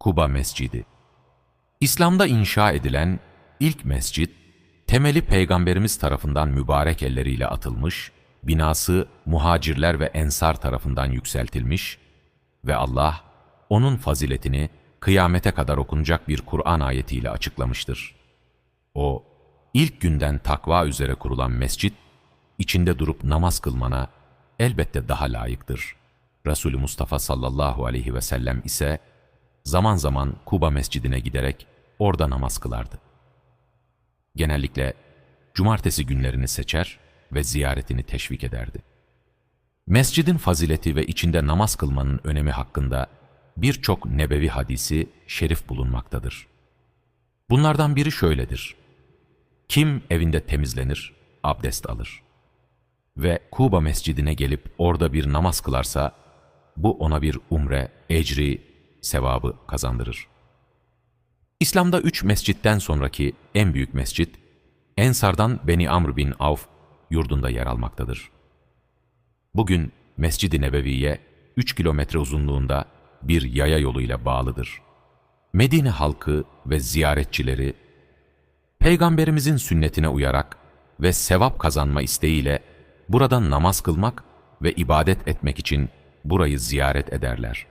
Kuba Mescidi İslam'da inşa edilen ilk mescit, temeli Peygamberimiz tarafından mübarek elleriyle atılmış, binası muhacirler ve ensar tarafından yükseltilmiş ve Allah, onun faziletini kıyamete kadar okunacak bir Kur'an ayetiyle açıklamıştır. O, ilk günden takva üzere kurulan mescit, içinde durup namaz kılmana elbette daha layıktır. Resulü Mustafa sallallahu aleyhi ve sellem ise zaman zaman Kuba mescidine giderek orada namaz kılardı. Genellikle cumartesi günlerini seçer ve ziyaretini teşvik ederdi. Mescidin fazileti ve içinde namaz kılmanın önemi hakkında birçok nebevi hadisi şerif bulunmaktadır. Bunlardan biri şöyledir. Kim evinde temizlenir, abdest alır ve Kuba mescidine gelip orada bir namaz kılarsa, bu ona bir umre, ecri, sevabı kazandırır. İslam'da üç mescitten sonraki en büyük mescit, Ensar'dan Beni Amr bin Avf yurdunda yer almaktadır. Bugün Mescid-i Nebevi'ye 3 kilometre uzunluğunda bir yaya yoluyla bağlıdır. Medine halkı ve ziyaretçileri, Peygamberimizin sünnetine uyarak ve sevap kazanma isteğiyle burada namaz kılmak ve ibadet etmek için burayı ziyaret ederler.